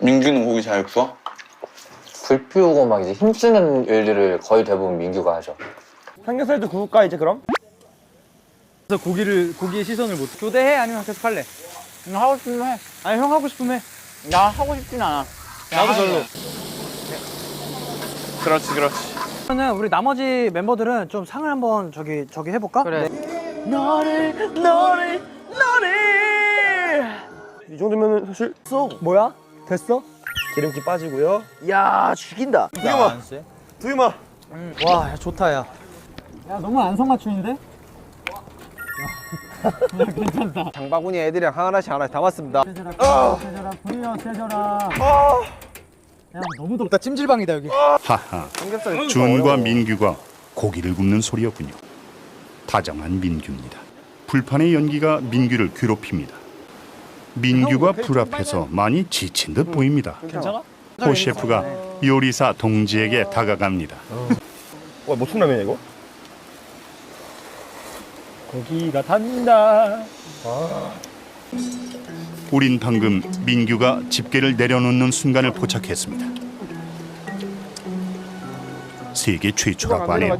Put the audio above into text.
민규는 고기 잘 구워? 불 피우고 막 이제 힘쓰는 일들을 거의 대부분 민규가 하죠. 삼겹살도 구울까 이제 그럼? 그래서 고기를 고기의 시선을 못 교대해 아니면 계속 할래? 응, 하고 싶으면 해. 아니 형 하고 싶으면 해. 나 하고 싶진 않아. 나도 별로. 그렇지, 그렇지. 그러면 우리 나머지 멤버들은 좀 상을 한번 저기 저기 해볼까? 그래. 너를 너를 너를 이 정도면 사실 뭐야? 됐어? 기름기 빠지고요 야 죽인다. 두개만 두개만 와 야, 좋다 야. 야 너무 안성맞춤인데? 괜찮다. 장바구니 애들이랑 하나씩 하나씩 담았습니다. 세져라 세져라 불려 세져라. 야 너무 덥다 찜질방이다 여기. 하하, 삼겹살 준과 민규가 고기를 굽는 소리였군요. 다정한 민규입니다. 불판의 연기가 민규를 괴롭힙니다. 민규가 불 앞에서 많이 지친 듯 보입니다. 괜찮아? 호 셰프가 요리사 동지에게 다가갑니다. 와 모충라면이야 이거? 고기가 단다. 우린 방금 민규가 집게를 내려놓는 순간을 포착했습니다. 세계 최초라고 하네요.